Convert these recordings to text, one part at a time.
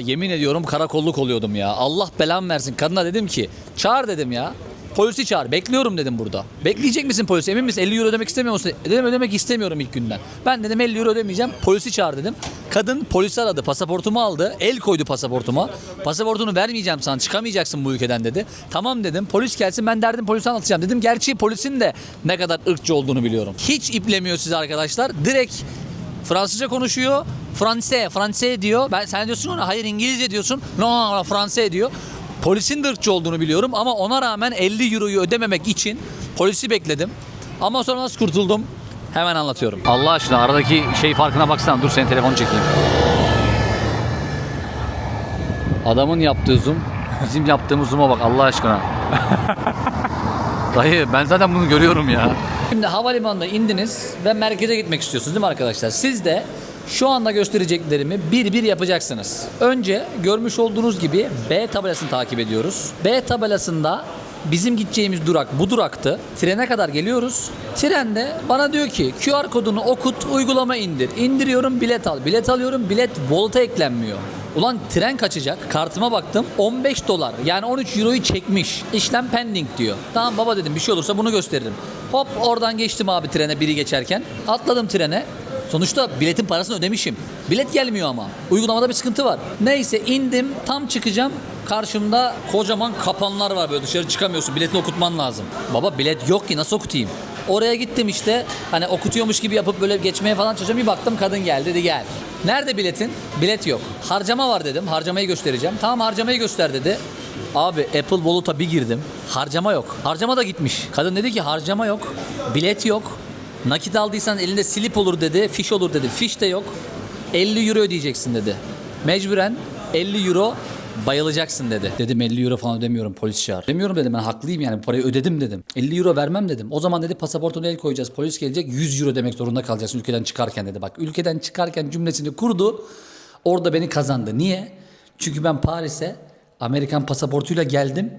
Yemin ediyorum karakolluk oluyordum ya. Allah belamı versin. Kadına dedim ki çağır dedim ya. Polisi çağır. Bekliyorum dedim burada. Bekleyecek misin polisi? Emin misin? 50 euro ödemek istemiyor musun? Dedim ödemek istemiyorum ilk günden. Ben dedim 50 euro ödemeyeceğim. Polisi çağır dedim. Kadın polisi aradı. Pasaportumu aldı. El koydu pasaportuma. Pasaportunu vermeyeceğim sana. Çıkamayacaksın bu ülkeden dedi. Tamam dedim. Polis gelsin ben derdim polise anlatacağım. Dedim gerçi polisin de ne kadar ırkçı olduğunu biliyorum. Hiç iplemiyor sizi arkadaşlar. Direkt Fransızca konuşuyor. Franse, Franse diyor. Ben sen diyorsun ona hayır İngilizce diyorsun. No, no, no Franse diyor. Polisin de ırkçı olduğunu biliyorum ama ona rağmen 50 euroyu ödememek için polisi bekledim. Ama sonra nasıl kurtuldum? Hemen anlatıyorum. Allah aşkına aradaki şey farkına baksana. Dur senin telefonu çekeyim. Adamın yaptığı zoom, bizim yaptığımız zoom'a bak Allah aşkına. Dayı ben zaten bunu görüyorum ya. Şimdi havalimanında indiniz ve merkeze gitmek istiyorsunuz değil mi arkadaşlar? Siz de şu anda göstereceklerimi bir bir yapacaksınız. Önce görmüş olduğunuz gibi B tabelasını takip ediyoruz. B tabelasında bizim gideceğimiz durak bu duraktı. Trene kadar geliyoruz. Trende bana diyor ki QR kodunu okut, uygulama indir. İndiriyorum, bilet al. Bilet alıyorum, bilet volta eklenmiyor. Ulan tren kaçacak. Kartıma baktım 15 dolar yani 13 euroyu çekmiş. İşlem pending diyor. Tamam baba dedim bir şey olursa bunu gösteririm. Hop oradan geçtim abi trene biri geçerken. Atladım trene. Sonuçta biletin parasını ödemişim. Bilet gelmiyor ama. Uygulamada bir sıkıntı var. Neyse indim tam çıkacağım. Karşımda kocaman kapanlar var böyle dışarı çıkamıyorsun. Biletini okutman lazım. Baba bilet yok ki nasıl okutayım? Oraya gittim işte hani okutuyormuş gibi yapıp böyle geçmeye falan çalışıyorum. Bir baktım kadın geldi dedi gel. Nerede biletin? Bilet yok. Harcama var dedim. Harcamayı göstereceğim. Tamam harcamayı göster dedi. Abi Apple Wallet'a bir girdim. Harcama yok. Harcama da gitmiş. Kadın dedi ki harcama yok. Bilet yok. Nakit aldıysan elinde slip olur dedi. Fiş olur dedi. Fiş de yok. 50 euro ödeyeceksin dedi. Mecburen 50 euro bayılacaksın dedi. Dedim 50 euro falan ödemiyorum polis çağır. Demiyorum dedim ben haklıyım yani parayı ödedim dedim. 50 euro vermem dedim. O zaman dedi pasaportuna el koyacağız polis gelecek 100 euro demek zorunda kalacaksın ülkeden çıkarken dedi. Bak ülkeden çıkarken cümlesini kurdu. Orada beni kazandı. Niye? Çünkü ben Paris'e Amerikan pasaportuyla geldim.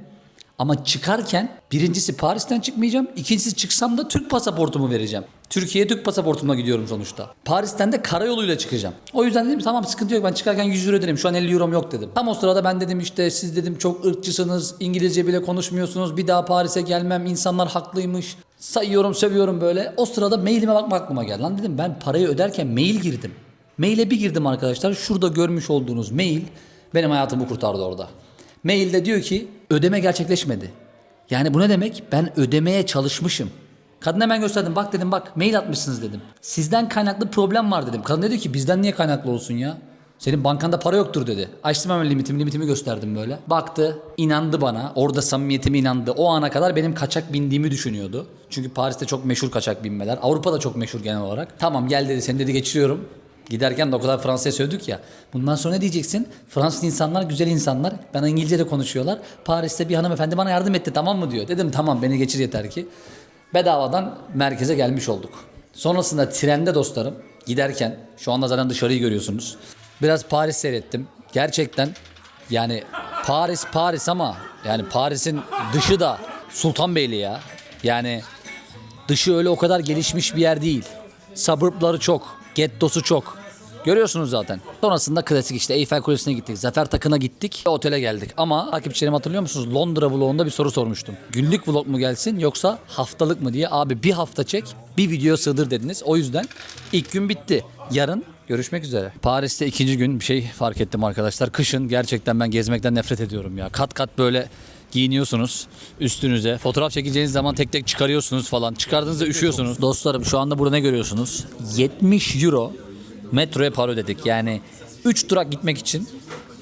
Ama çıkarken birincisi Paris'ten çıkmayacağım. ikincisi çıksam da Türk pasaportumu vereceğim. Türkiye'ye Türk pasaportumla gidiyorum sonuçta. Paris'ten de karayoluyla çıkacağım. O yüzden dedim tamam sıkıntı yok ben çıkarken 100 euro öderim. Şu an 50 eurom yok dedim. Tam o sırada ben dedim işte siz dedim çok ırkçısınız. İngilizce bile konuşmuyorsunuz. Bir daha Paris'e gelmem. İnsanlar haklıymış. Sayıyorum sövüyorum böyle. O sırada mailime bakmak aklıma geldi. Lan dedim ben parayı öderken mail girdim. Maile bir girdim arkadaşlar. Şurada görmüş olduğunuz mail benim hayatımı kurtardı orada. Mailde diyor ki ödeme gerçekleşmedi. Yani bu ne demek? Ben ödemeye çalışmışım. Kadın hemen gösterdim. Bak dedim bak mail atmışsınız dedim. Sizden kaynaklı problem var dedim. Kadın dedi ki bizden niye kaynaklı olsun ya? Senin bankanda para yoktur dedi. Açtım hemen limitimi, limitimi gösterdim böyle. Baktı, inandı bana. Orada samimiyetime inandı. O ana kadar benim kaçak bindiğimi düşünüyordu. Çünkü Paris'te çok meşhur kaçak binmeler. Avrupa'da çok meşhur genel olarak. Tamam gel dedi, seni dedi geçiriyorum. Giderken de o kadar Fransızca söyledik ya. Bundan sonra ne diyeceksin? Fransız insanlar güzel insanlar. Bana İngilizce de konuşuyorlar. Paris'te bir hanımefendi bana yardım etti tamam mı diyor. Dedim tamam beni geçir yeter ki. Bedavadan merkeze gelmiş olduk. Sonrasında trende dostlarım giderken şu anda zaten dışarıyı görüyorsunuz. Biraz Paris seyrettim. Gerçekten yani Paris Paris ama yani Paris'in dışı da Sultanbeyli ya. Yani dışı öyle o kadar gelişmiş bir yer değil. Suburbları çok, gettosu çok. Görüyorsunuz zaten. Sonrasında klasik işte Eyfel Kulesi'ne gittik. Zafer Takı'na gittik. Otele geldik. Ama takipçilerim hatırlıyor musunuz? Londra vlogunda bir soru sormuştum. Günlük vlog mu gelsin yoksa haftalık mı diye. Abi bir hafta çek bir video sığdır dediniz. O yüzden ilk gün bitti. Yarın görüşmek üzere. Paris'te ikinci gün bir şey fark ettim arkadaşlar. Kışın gerçekten ben gezmekten nefret ediyorum ya. Kat kat böyle giyiniyorsunuz üstünüze. Fotoğraf çekeceğiniz zaman tek tek çıkarıyorsunuz falan. Çıkardığınızda üşüyorsunuz. Dostlarım şu anda burada ne görüyorsunuz? 70 euro metroya para ödedik. Yani 3 durak gitmek için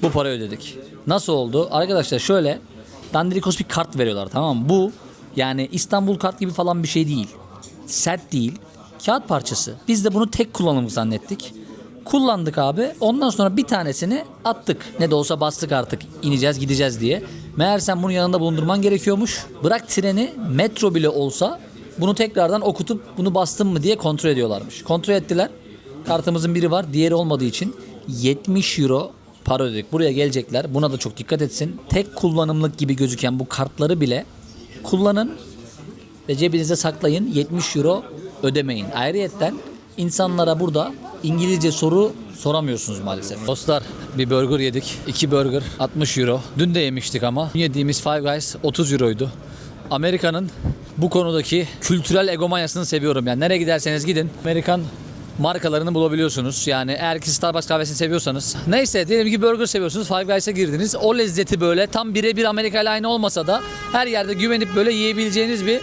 bu para ödedik. Nasıl oldu? Arkadaşlar şöyle Dandirikos bir kart veriyorlar tamam mı? Bu yani İstanbul kart gibi falan bir şey değil. Sert değil. Kağıt parçası. Biz de bunu tek kullanımı zannettik. Kullandık abi. Ondan sonra bir tanesini attık. Ne de olsa bastık artık. ineceğiz gideceğiz diye. Meğersem bunu yanında bulundurman gerekiyormuş. Bırak treni metro bile olsa bunu tekrardan okutup bunu bastın mı diye kontrol ediyorlarmış. Kontrol ettiler. Kartımızın biri var. Diğeri olmadığı için 70 euro para ödedik. Buraya gelecekler. Buna da çok dikkat etsin. Tek kullanımlık gibi gözüken bu kartları bile kullanın ve cebinize saklayın. 70 euro ödemeyin. Ayrıyetten insanlara burada İngilizce soru soramıyorsunuz maalesef. Dostlar bir burger yedik. 2 burger 60 euro. Dün de yemiştik ama. Yediğimiz Five Guys 30 euroydu. Amerika'nın bu konudaki kültürel egomanyasını seviyorum. Yani nereye giderseniz gidin Amerikan markalarını bulabiliyorsunuz. Yani eğer ki Starbucks kahvesini seviyorsanız. Neyse diyelim ki burger seviyorsunuz. Five Guys'a girdiniz. O lezzeti böyle tam birebir Amerika ile aynı olmasa da her yerde güvenip böyle yiyebileceğiniz bir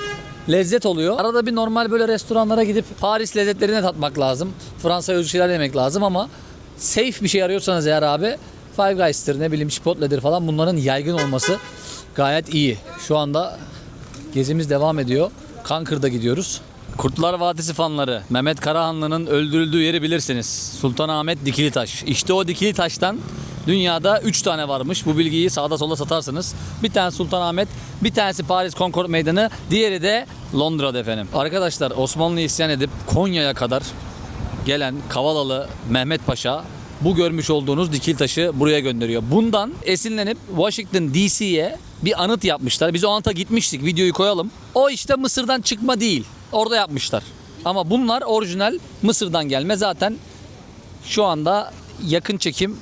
lezzet oluyor. Arada bir normal böyle restoranlara gidip Paris lezzetlerini tatmak lazım. Fransa özgü şeyler yemek lazım ama safe bir şey arıyorsanız eğer abi Five Guys'tır ne bileyim Chipotle'dir falan bunların yaygın olması gayet iyi. Şu anda gezimiz devam ediyor. Kankır'da gidiyoruz. Kurtlar Vadisi fanları Mehmet Karahanlı'nın öldürüldüğü yeri bilirsiniz. Sultanahmet Dikili Taş. İşte o Dikili Taş'tan dünyada 3 tane varmış. Bu bilgiyi sağda solda satarsınız. Bir tane Sultanahmet, bir tanesi Paris Concord Meydanı, diğeri de Londra'da efendim. Arkadaşlar Osmanlı'yı isyan edip Konya'ya kadar gelen Kavalalı Mehmet Paşa bu görmüş olduğunuz dikil taşı buraya gönderiyor. Bundan esinlenip Washington DC'ye bir anıt yapmışlar. Biz o anıta gitmiştik. Videoyu koyalım. O işte Mısır'dan çıkma değil. Orada yapmışlar. Ama bunlar orijinal Mısır'dan gelme. Zaten şu anda yakın çekim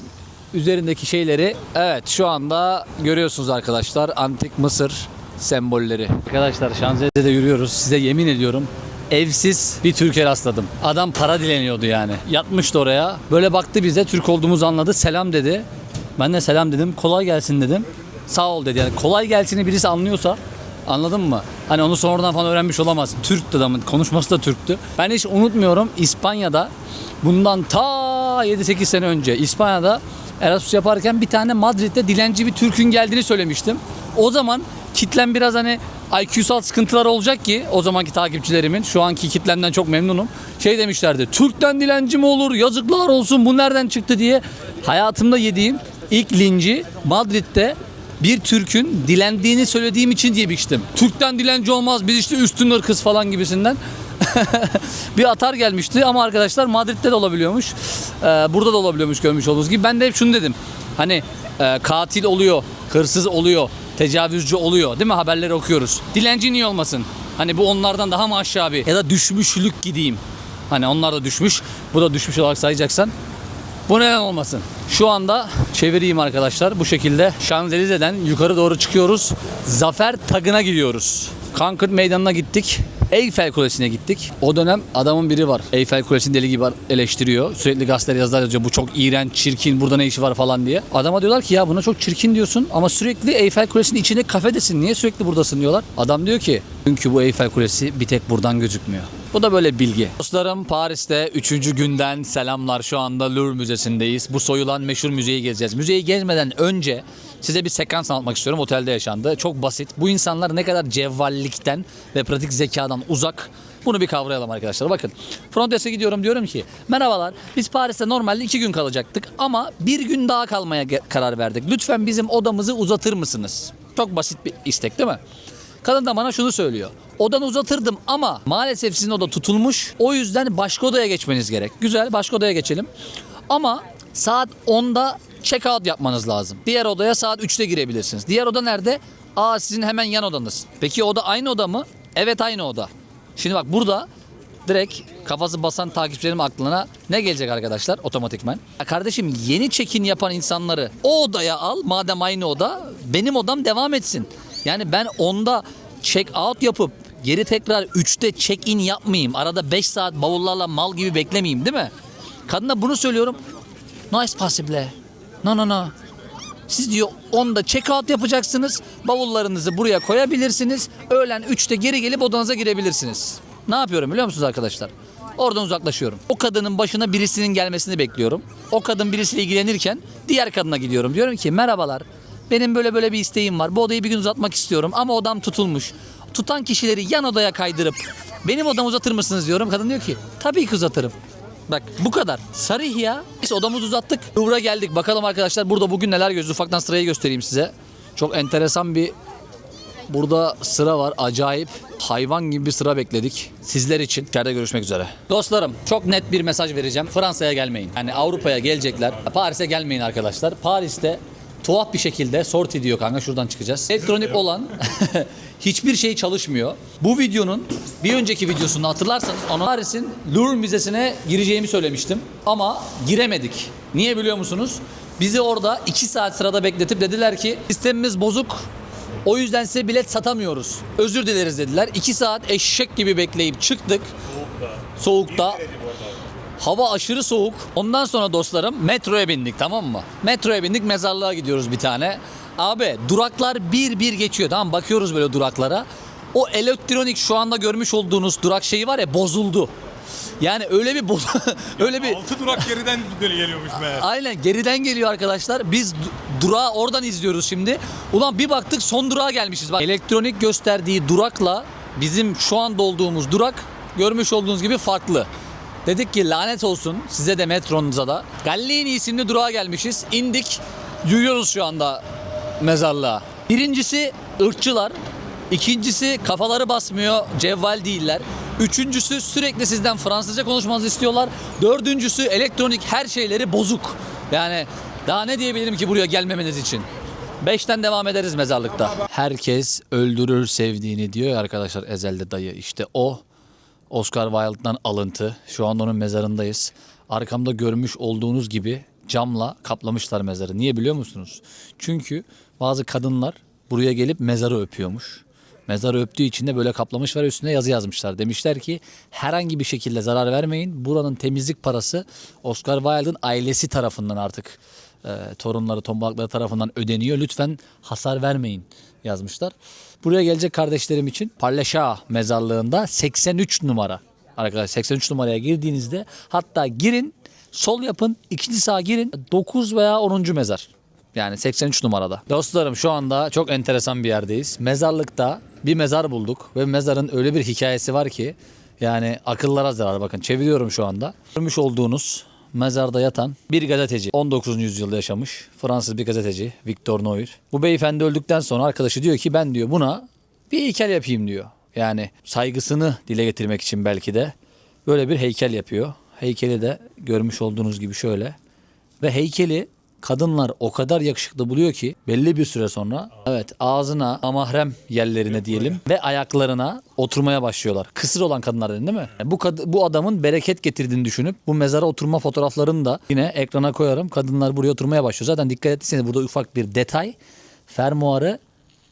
üzerindeki şeyleri evet şu anda görüyorsunuz arkadaşlar antik Mısır sembolleri. Arkadaşlar Şanzelize'de yürüyoruz. Size yemin ediyorum evsiz bir Türk'e rastladım. Adam para dileniyordu yani. Yatmıştı oraya. Böyle baktı bize Türk olduğumuzu anladı. Selam dedi. Ben de selam dedim. Kolay gelsin dedim. Sağ ol dedi. Yani kolay gelsini birisi anlıyorsa Anladın mı? Hani onu sonradan falan öğrenmiş olamaz. Türktü adamın. Konuşması da Türktü. Ben hiç unutmuyorum İspanya'da bundan ta 7-8 sene önce İspanya'da Erasmus yaparken bir tane Madrid'de dilenci bir Türk'ün geldiğini söylemiştim. O zaman kitlen biraz hani IQ'sal sıkıntılar olacak ki o zamanki takipçilerimin şu anki kitlemden çok memnunum. Şey demişlerdi. Türk'ten dilenci mi olur? Yazıklar olsun. Bu nereden çıktı diye hayatımda yediğim ilk linci Madrid'de bir Türk'ün dilendiğini söylediğim için yemiştim. Türk'ten dilenci olmaz biz işte üstün ırkız falan gibisinden. bir atar gelmişti ama arkadaşlar Madrid'de de olabiliyormuş. Ee, burada da olabiliyormuş görmüş olduğunuz gibi. Ben de hep şunu dedim. Hani e, katil oluyor, hırsız oluyor, tecavüzcü oluyor değil mi? Haberleri okuyoruz. Dilenci niye olmasın? Hani bu onlardan daha mı aşağı bir? Ya da düşmüşlük gideyim. Hani onlar da düşmüş. Bu da düşmüş olarak sayacaksan bu neden olmasın? Şu anda çevireyim arkadaşlar. Bu şekilde Şanzelize'den yukarı doğru çıkıyoruz. Zafer Tagı'na gidiyoruz. Concord Meydanı'na gittik. Eyfel Kulesi'ne gittik. O dönem adamın biri var. Eyfel Kulesi'ni deli gibi eleştiriyor. Sürekli gazetelere yazılar yazıyor. Bu çok iğrenç, çirkin, burada ne işi var falan diye. Adama diyorlar ki ya buna çok çirkin diyorsun ama sürekli Eyfel Kulesi'nin içinde kafedesin. Niye sürekli buradasın diyorlar. Adam diyor ki çünkü bu Eyfel Kulesi bir tek buradan gözükmüyor. Bu da böyle bilgi. Dostlarım Paris'te 3. günden selamlar. Şu anda Louvre Müzesi'ndeyiz. Bu soyulan meşhur müzeyi gezeceğiz. Müzeyi gezmeden önce size bir sekans anlatmak istiyorum. Otelde yaşandı. Çok basit. Bu insanlar ne kadar cevvallikten ve pratik zekadan uzak bunu bir kavrayalım arkadaşlar. Bakın Frontex'e gidiyorum diyorum ki merhabalar biz Paris'te normalde iki gün kalacaktık ama bir gün daha kalmaya karar verdik. Lütfen bizim odamızı uzatır mısınız? Çok basit bir istek değil mi? Kadın da bana şunu söylüyor. Odanı uzatırdım ama maalesef sizin oda tutulmuş. O yüzden başka odaya geçmeniz gerek. Güzel başka odaya geçelim. Ama saat 10'da check out yapmanız lazım. Diğer odaya saat 3'te girebilirsiniz. Diğer oda nerede? Aa sizin hemen yan odanız. Peki oda aynı oda mı? Evet aynı oda. Şimdi bak burada direkt kafası basan takipçilerim aklına ne gelecek arkadaşlar otomatikman? Ya kardeşim yeni check-in yapan insanları o odaya al madem aynı oda benim odam devam etsin. Yani ben onda check out yapıp geri tekrar 3'te check in yapmayayım. Arada 5 saat bavullarla mal gibi beklemeyeyim değil mi? Kadına bunu söylüyorum. Es possible. No no no. Siz diyor 10'da check out yapacaksınız. Bavullarınızı buraya koyabilirsiniz. Öğlen 3'te geri gelip odanıza girebilirsiniz. Ne yapıyorum biliyor musunuz arkadaşlar? Oradan uzaklaşıyorum. O kadının başına birisinin gelmesini bekliyorum. O kadın birisiyle ilgilenirken diğer kadına gidiyorum. Diyorum ki merhabalar. Benim böyle böyle bir isteğim var. Bu odayı bir gün uzatmak istiyorum ama odam tutulmuş. Tutan kişileri yan odaya kaydırıp benim odamı uzatır mısınız diyorum. Kadın diyor ki tabii ki uzatırım. Bak bu kadar. Sarih ya. Biz odamızı uzattık. Louvre'a geldik. Bakalım arkadaşlar burada bugün neler gözü. Ufaktan sırayı göstereyim size. Çok enteresan bir Burada sıra var acayip. Hayvan gibi bir sıra bekledik. Sizler için. İçeride görüşmek üzere. Dostlarım çok net bir mesaj vereceğim. Fransa'ya gelmeyin. Yani Avrupa'ya gelecekler. Paris'e gelmeyin arkadaşlar. Paris'te tuhaf bir şekilde sort ediyor kanka şuradan çıkacağız. Elektronik olan hiçbir şey çalışmıyor. Bu videonun bir önceki videosunu hatırlarsanız Paris'in Louvre Müzesi'ne gireceğimi söylemiştim ama giremedik. Niye biliyor musunuz? Bizi orada 2 saat sırada bekletip dediler ki sistemimiz bozuk. O yüzden size bilet satamıyoruz. Özür dileriz dediler. 2 saat eşek gibi bekleyip çıktık. Soğukta. Hava aşırı soğuk. Ondan sonra dostlarım metroya bindik tamam mı? Metroya bindik mezarlığa gidiyoruz bir tane. Abi duraklar bir bir geçiyor tamam? Bakıyoruz böyle duraklara. O elektronik şu anda görmüş olduğunuz durak şeyi var ya bozuldu. Yani öyle bir boz öyle bir 6 durak geriden böyle geliyormuş meğer. Aynen geriden geliyor arkadaşlar. Biz du- durağı oradan izliyoruz şimdi. Ulan bir baktık son durağa gelmişiz. Bak elektronik gösterdiği durakla bizim şu anda olduğumuz durak görmüş olduğunuz gibi farklı. Dedik ki lanet olsun size de metronuza da. Gallini isimli durağa gelmişiz. İndik. Yürüyoruz şu anda mezarlığa. Birincisi ırkçılar. İkincisi kafaları basmıyor, cevval değiller. Üçüncüsü sürekli sizden Fransızca konuşmanızı istiyorlar. Dördüncüsü elektronik her şeyleri bozuk. Yani daha ne diyebilirim ki buraya gelmemeniz için? Beşten devam ederiz mezarlıkta. Herkes öldürür sevdiğini diyor arkadaşlar Ezel'de dayı. İşte o Oscar Wilde'dan alıntı. Şu an onun mezarındayız. Arkamda görmüş olduğunuz gibi camla kaplamışlar mezarı. Niye biliyor musunuz? Çünkü bazı kadınlar buraya gelip mezarı öpüyormuş. Mezarı öptüğü için de böyle kaplamış ve üstüne yazı yazmışlar. Demişler ki herhangi bir şekilde zarar vermeyin. Buranın temizlik parası Oscar Wilde'ın ailesi tarafından artık e, torunları, tombalakları tarafından ödeniyor. Lütfen hasar vermeyin yazmışlar. Buraya gelecek kardeşlerim için Parleşa mezarlığında 83 numara. Arkadaşlar 83 numaraya girdiğinizde hatta girin sol yapın ikinci sağa girin 9 veya 10. mezar. Yani 83 numarada. Dostlarım şu anda çok enteresan bir yerdeyiz. Mezarlıkta bir mezar bulduk ve mezarın öyle bir hikayesi var ki yani akıllara zarar bakın çeviriyorum şu anda. Görmüş olduğunuz mezarda yatan bir gazeteci 19. yüzyılda yaşamış Fransız bir gazeteci Victor Noir. Bu beyefendi öldükten sonra arkadaşı diyor ki ben diyor buna bir heykel yapayım diyor. Yani saygısını dile getirmek için belki de böyle bir heykel yapıyor. Heykeli de görmüş olduğunuz gibi şöyle. Ve heykeli kadınlar o kadar yakışıklı buluyor ki belli bir süre sonra evet ağzına amahrem yerlerine diyelim ve ayaklarına oturmaya başlıyorlar. Kısır olan kadınlar dedin değil mi? Bu kad- bu adamın bereket getirdiğini düşünüp bu mezara oturma fotoğraflarını da yine ekrana koyarım. Kadınlar buraya oturmaya başlıyor. Zaten dikkat ettiyseniz burada ufak bir detay. Fermuarı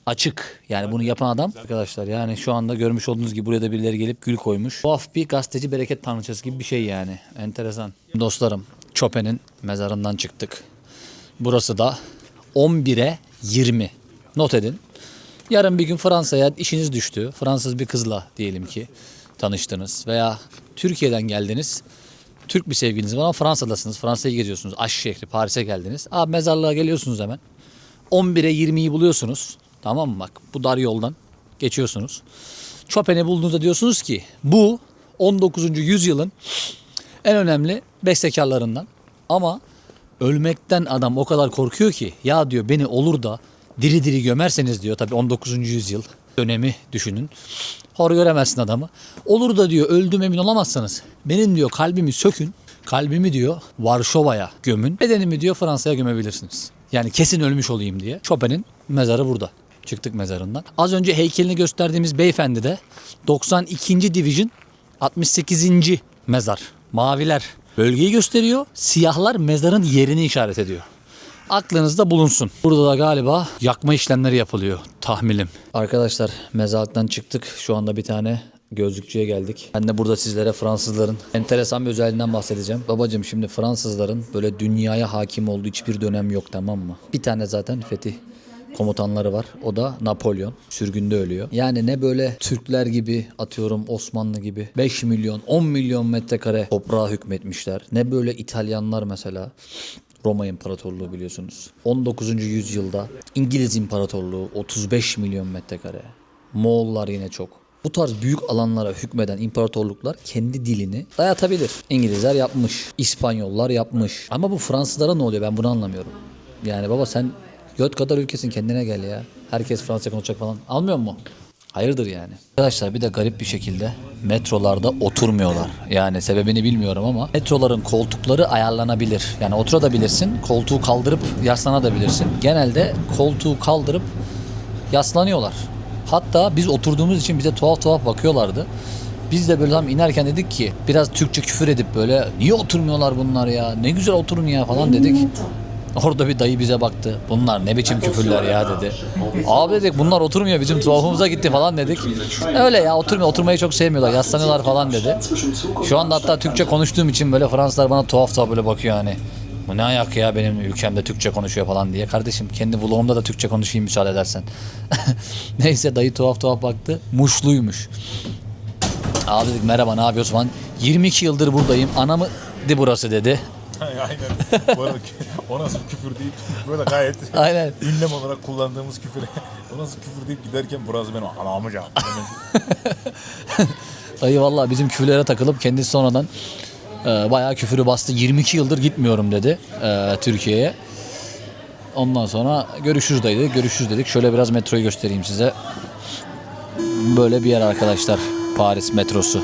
açık. Yani bunu yapan adam arkadaşlar yani şu anda görmüş olduğunuz gibi buraya da birileri gelip gül koymuş. Tuhaf bir gazeteci bereket tanrıçası gibi bir şey yani. Enteresan. Dostlarım Chopin'in mezarından çıktık. Burası da 11'e 20. Not edin. Yarın bir gün Fransa'ya işiniz düştü. Fransız bir kızla diyelim ki tanıştınız veya Türkiye'den geldiniz. Türk bir sevgiliniz var ama Fransa'dasınız. Fransa'yı geziyorsunuz. Aşk şehri Paris'e geldiniz. Abi mezarlığa geliyorsunuz hemen. 11'e 20'yi buluyorsunuz. Tamam mı bak bu dar yoldan geçiyorsunuz. Chopin'i bulduğunuzda diyorsunuz ki bu 19. yüzyılın en önemli bestekarlarından. Ama ölmekten adam o kadar korkuyor ki ya diyor beni olur da diri diri gömerseniz diyor tabii 19. yüzyıl dönemi düşünün. Hor göremezsin adamı. Olur da diyor öldüm emin olamazsanız benim diyor kalbimi sökün. Kalbimi diyor Varşova'ya gömün. Bedenimi diyor Fransa'ya gömebilirsiniz. Yani kesin ölmüş olayım diye. Chopin'in mezarı burada. Çıktık mezarından. Az önce heykelini gösterdiğimiz beyefendi de 92. Division 68. mezar. Maviler bölgeyi gösteriyor. Siyahlar mezarın yerini işaret ediyor. Aklınızda bulunsun. Burada da galiba yakma işlemleri yapılıyor tahminim. Arkadaşlar mezarlıktan çıktık. Şu anda bir tane gözlükçüye geldik. Ben de burada sizlere Fransızların enteresan bir özelliğinden bahsedeceğim. Babacım şimdi Fransızların böyle dünyaya hakim olduğu hiçbir dönem yok tamam mı? Bir tane zaten Fetih komutanları var. O da Napolyon. Sürgünde ölüyor. Yani ne böyle Türkler gibi atıyorum Osmanlı gibi 5 milyon 10 milyon metrekare toprağa hükmetmişler. Ne böyle İtalyanlar mesela Roma İmparatorluğu biliyorsunuz. 19. yüzyılda İngiliz İmparatorluğu 35 milyon metrekare. Moğollar yine çok. Bu tarz büyük alanlara hükmeden imparatorluklar kendi dilini dayatabilir. İngilizler yapmış, İspanyollar yapmış. Ama bu Fransızlara ne oluyor ben bunu anlamıyorum. Yani baba sen göt kadar ülkesin kendine gel ya. Herkes Fransızca konuşacak falan. Almıyor mu? Hayırdır yani? Arkadaşlar bir de garip bir şekilde metrolarda oturmuyorlar. Yani sebebini bilmiyorum ama metroların koltukları ayarlanabilir. Yani oturabilirsin, koltuğu kaldırıp yaslanabilirsin. Genelde koltuğu kaldırıp yaslanıyorlar. Hatta biz oturduğumuz için bize tuhaf tuhaf bakıyorlardı. Biz de böyle tam inerken dedik ki biraz Türkçe küfür edip böyle niye oturmuyorlar bunlar ya ne güzel oturun ya falan dedik. Orada bir dayı bize baktı. Bunlar ne biçim küfürler ya dedi. Abi dedik bunlar oturmuyor bizim tuhafımıza gitti falan dedik. Öyle ya oturmuyor oturmayı çok sevmiyorlar yaslanıyorlar falan dedi. Şu anda hatta Türkçe konuştuğum için böyle Fransızlar bana tuhaf tuhaf böyle bakıyor hani. Bu ne ayak ya benim ülkemde Türkçe konuşuyor falan diye. Kardeşim kendi vlogumda da Türkçe konuşayım müsaade edersen. Neyse dayı tuhaf tuhaf baktı. Muşluymuş. Abi dedik merhaba ne yapıyorsun falan. 22 yıldır buradayım. Anamı di burası dedi. Aynen. Bu arada o nasıl küfür deyip böyle gayet Aynen. ünlem olarak kullandığımız küfür. o nasıl küfür deyip giderken burası benim anamı can. Dayı valla bizim küfürlere takılıp kendisi sonradan e, bayağı küfürü bastı. 22 yıldır gitmiyorum dedi e, Türkiye'ye. Ondan sonra görüşürüz dayı dedik. Görüşürüz dedik. Şöyle biraz metroyu göstereyim size. Böyle bir yer arkadaşlar. Paris metrosu.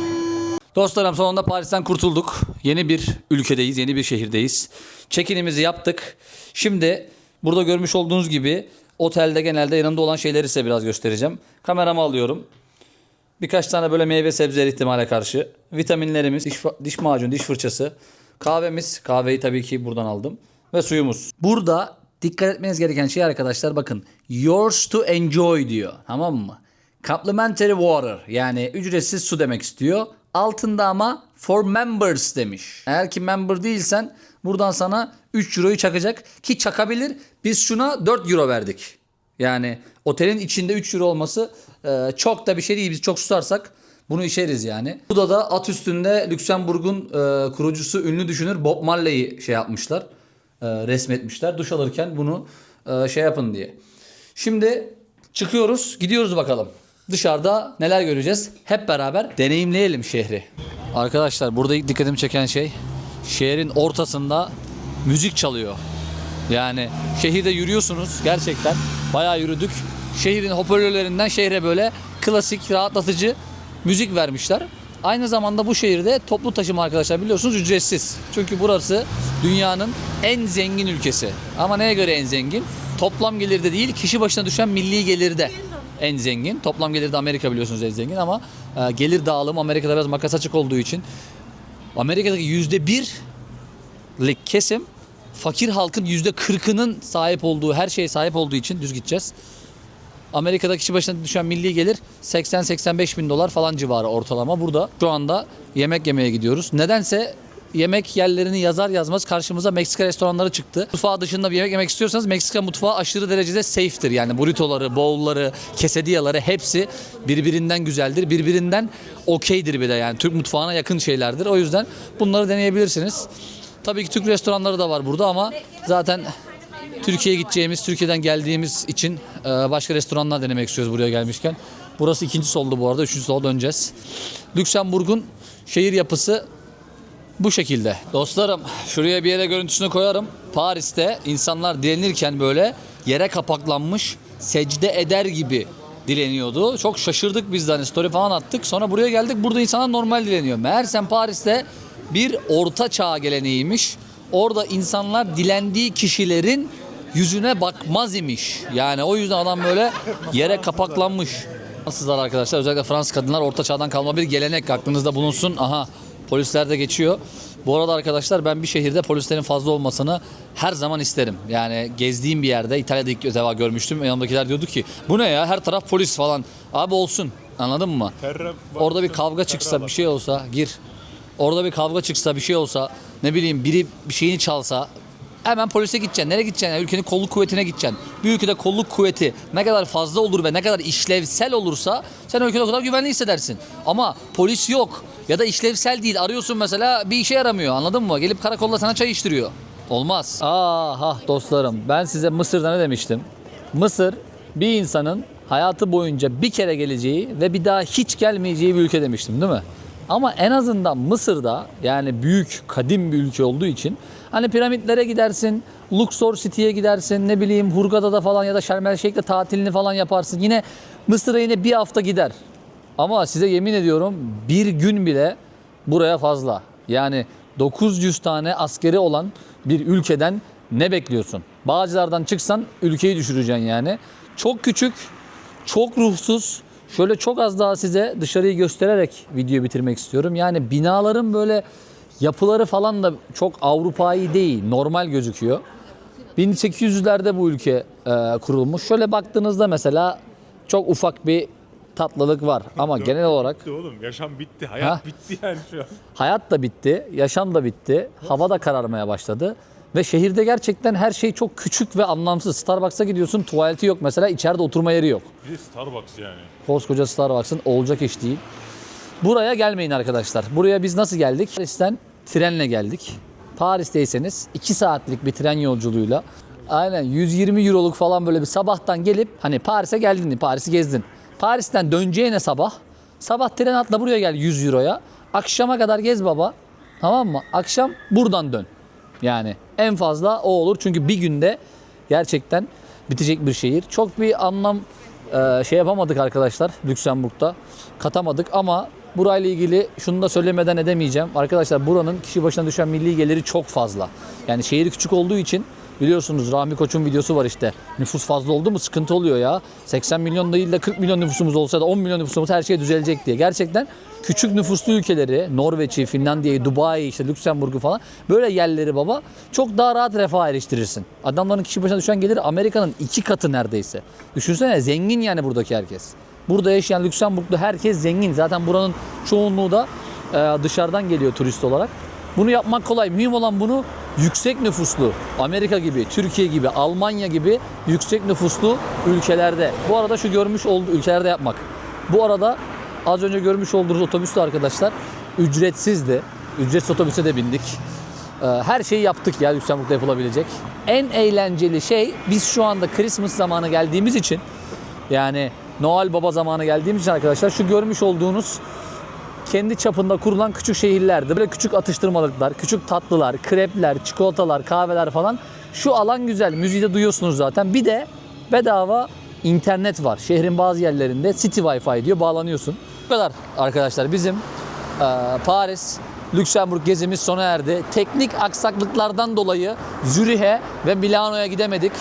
Dostlarım sonunda Paris'ten kurtulduk. Yeni bir ülkedeyiz, yeni bir şehirdeyiz. Check-in'imizi yaptık. Şimdi burada görmüş olduğunuz gibi otelde genelde yanımda olan şeyleri size biraz göstereceğim. Kameramı alıyorum. Birkaç tane böyle meyve sebzeler ihtimale karşı. Vitaminlerimiz, diş, diş macunu, diş fırçası. Kahvemiz, kahveyi tabii ki buradan aldım. Ve suyumuz. Burada dikkat etmeniz gereken şey arkadaşlar bakın. Yours to enjoy diyor. Tamam mı? Complimentary water yani ücretsiz su demek istiyor. Altında ama for members demiş. Eğer ki member değilsen buradan sana 3 euroyu çakacak. Ki çakabilir. Biz şuna 4 euro verdik. Yani otelin içinde 3 euro olması e, çok da bir şey değil. Biz çok susarsak bunu içeriz yani. Burada da at üstünde Lüksemburg'un e, kurucusu ünlü düşünür Bob Marley'i şey yapmışlar. E, resmetmişler. Duş alırken bunu şey yapın diye. Şimdi çıkıyoruz gidiyoruz bakalım. Dışarıda neler göreceğiz? Hep beraber deneyimleyelim şehri. Arkadaşlar burada ilk dikkatimi çeken şey şehrin ortasında müzik çalıyor. Yani şehirde yürüyorsunuz gerçekten. Bayağı yürüdük. Şehrin hoparlörlerinden şehre böyle klasik rahatlatıcı müzik vermişler. Aynı zamanda bu şehirde toplu taşıma arkadaşlar biliyorsunuz ücretsiz. Çünkü burası dünyanın en zengin ülkesi. Ama neye göre en zengin? Toplam gelirde değil, kişi başına düşen milli gelirde en zengin. Toplam gelirde Amerika biliyorsunuz en zengin ama e, gelir dağılımı Amerika'da biraz makas açık olduğu için Amerika'daki yüzde bir lik kesim fakir halkın yüzde kırkının sahip olduğu her şeye sahip olduğu için düz gideceğiz. Amerika'da kişi başına düşen milli gelir 80-85 bin dolar falan civarı ortalama. Burada şu anda yemek yemeye gidiyoruz. Nedense yemek yerlerini yazar yazmaz karşımıza Meksika restoranları çıktı. Mutfağı dışında bir yemek yemek istiyorsanız Meksika mutfağı aşırı derecede safe'tir. Yani burritoları, bowl'ları, quesadilla'ları hepsi birbirinden güzeldir. Birbirinden okeydir bir de yani Türk mutfağına yakın şeylerdir. O yüzden bunları deneyebilirsiniz. Tabii ki Türk restoranları da var burada ama zaten Türkiye'ye gideceğimiz, Türkiye'den geldiğimiz için e, başka restoranlar denemek istiyoruz buraya gelmişken. Burası ikincisi oldu bu arada. Üçüncüsü oldu döneceğiz. Lüksemburg'un şehir yapısı bu şekilde. Dostlarım şuraya bir yere görüntüsünü koyarım. Paris'te insanlar dilenirken böyle yere kapaklanmış secde eder gibi dileniyordu. Çok şaşırdık biz de hani story falan attık. Sonra buraya geldik burada insanlar normal dileniyor. Meğersem Paris'te bir orta çağ geleneğiymiş. Orada insanlar dilendiği kişilerin yüzüne bakmaz imiş. Yani o yüzden adam böyle yere kapaklanmış. Fransızlar arkadaşlar özellikle Fransız kadınlar orta çağdan kalma bir gelenek aklınızda bulunsun. Aha polisler de geçiyor. Bu arada arkadaşlar ben bir şehirde polislerin fazla olmasını her zaman isterim. Yani gezdiğim bir yerde İtalya'da ilk defa görmüştüm. Yanımdakiler diyordu ki bu ne ya her taraf polis falan. Abi olsun anladın mı? Terra- Orada bir kavga çıksa bir şey olsa gir. Orada bir kavga çıksa bir şey olsa ne bileyim biri bir şeyini çalsa hemen polise gideceksin. Nereye gideceksin? Yani ülkenin kolluk kuvvetine gideceksin. Bir ülkede kolluk kuvveti ne kadar fazla olur ve ne kadar işlevsel olursa sen o ülkede o kadar güvenli hissedersin. Ama polis yok ya da işlevsel değil. Arıyorsun mesela bir işe yaramıyor anladın mı? Gelip karakolda sana çay içtiriyor. Olmaz. Aha dostlarım ben size Mısır'da ne demiştim? Mısır bir insanın hayatı boyunca bir kere geleceği ve bir daha hiç gelmeyeceği bir ülke demiştim değil mi? Ama en azından Mısır'da yani büyük kadim bir ülke olduğu için hani piramitlere gidersin, Luxor City'ye gidersin ne bileyim Hurghada'da falan ya da Şarm El Şeyh'te tatilini falan yaparsın. Yine Mısır'a yine bir hafta gider. Ama size yemin ediyorum bir gün bile buraya fazla. Yani 900 tane askeri olan bir ülkeden ne bekliyorsun? Bağcılardan çıksan ülkeyi düşüreceksin yani. Çok küçük, çok ruhsuz. Şöyle çok az daha size dışarıyı göstererek videoyu bitirmek istiyorum. Yani binaların böyle yapıları falan da çok Avrupa'yı değil, normal gözüküyor. 1800'lerde bu ülke e, kurulmuş. Şöyle baktığınızda mesela çok ufak bir tatlılık var ama genel olarak Bitti oğlum. Yaşam bitti. Hayat Ha? bitti yani şu an. hayat da bitti, yaşam da bitti, hava da kararmaya başladı. Ve şehirde gerçekten her şey çok küçük ve anlamsız. Starbucks'a gidiyorsun tuvaleti yok mesela içeride oturma yeri yok. Bir de Starbucks yani. Koskoca Starbucks'ın olacak iş değil. Buraya gelmeyin arkadaşlar. Buraya biz nasıl geldik? Paris'ten trenle geldik. Paris'teyseniz 2 saatlik bir tren yolculuğuyla aynen 120 euroluk falan böyle bir sabahtan gelip hani Paris'e geldin, Paris'i gezdin. Paris'ten döneceğine sabah, sabah tren atla buraya gel 100 euroya. Akşama kadar gez baba. Tamam mı? Akşam buradan dön. Yani en fazla o olur. Çünkü bir günde gerçekten bitecek bir şehir. Çok bir anlam e, şey yapamadık arkadaşlar Lüksemburg'da. Katamadık ama burayla ilgili şunu da söylemeden edemeyeceğim. Arkadaşlar buranın kişi başına düşen milli geliri çok fazla. Yani şehir küçük olduğu için biliyorsunuz Rahmi Koç'un videosu var işte. Nüfus fazla oldu mu sıkıntı oluyor ya. 80 milyon değil de 40 milyon nüfusumuz olsa da 10 milyon nüfusumuz her şey düzelecek diye. Gerçekten küçük nüfuslu ülkeleri Norveç'i, Finlandiya'yı, Dubai'yi, işte Lüksemburg'u falan böyle yerleri baba çok daha rahat refah eriştirirsin. Adamların kişi başına düşen geliri Amerika'nın iki katı neredeyse. Düşünsene zengin yani buradaki herkes. Burada yaşayan Lüksemburglu herkes zengin. Zaten buranın çoğunluğu da e, dışarıdan geliyor turist olarak. Bunu yapmak kolay. Mühim olan bunu yüksek nüfuslu Amerika gibi, Türkiye gibi, Almanya gibi yüksek nüfuslu ülkelerde. Bu arada şu görmüş olduğu ülkelerde yapmak. Bu arada az önce görmüş olduğunuz otobüs de arkadaşlar ücretsizdi. Ücretsiz otobüse de bindik. Ee, Her şeyi yaptık ya Lüksemburg'da yapılabilecek. En eğlenceli şey biz şu anda Christmas zamanı geldiğimiz için yani Noel Baba zamanı geldiğimiz için arkadaşlar şu görmüş olduğunuz kendi çapında kurulan küçük şehirlerde böyle küçük atıştırmalıklar, küçük tatlılar, krepler, çikolatalar, kahveler falan. Şu alan güzel. Müziği de duyuyorsunuz zaten. Bir de bedava internet var. Şehrin bazı yerlerinde City Wi-Fi diyor. Bağlanıyorsun. Bu kadar arkadaşlar. Bizim Paris, Lüksemburg gezimiz sona erdi. Teknik aksaklıklardan dolayı Zürih'e ve Milano'ya gidemedik.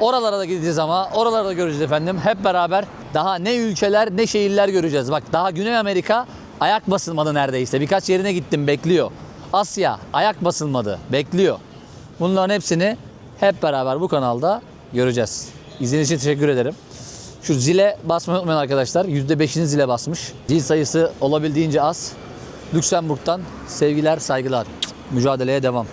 Oralara da gideceğiz ama oralara da göreceğiz efendim. Hep beraber daha ne ülkeler ne şehirler göreceğiz. Bak daha Güney Amerika ayak basılmadı neredeyse. Birkaç yerine gittim bekliyor. Asya ayak basılmadı bekliyor. Bunların hepsini hep beraber bu kanalda göreceğiz. İzlediğiniz için teşekkür ederim. Şu zile basmayı unutmayın arkadaşlar. %5'ini zile basmış. Zil sayısı olabildiğince az. Lüksemburg'dan sevgiler, saygılar. Mücadeleye devam.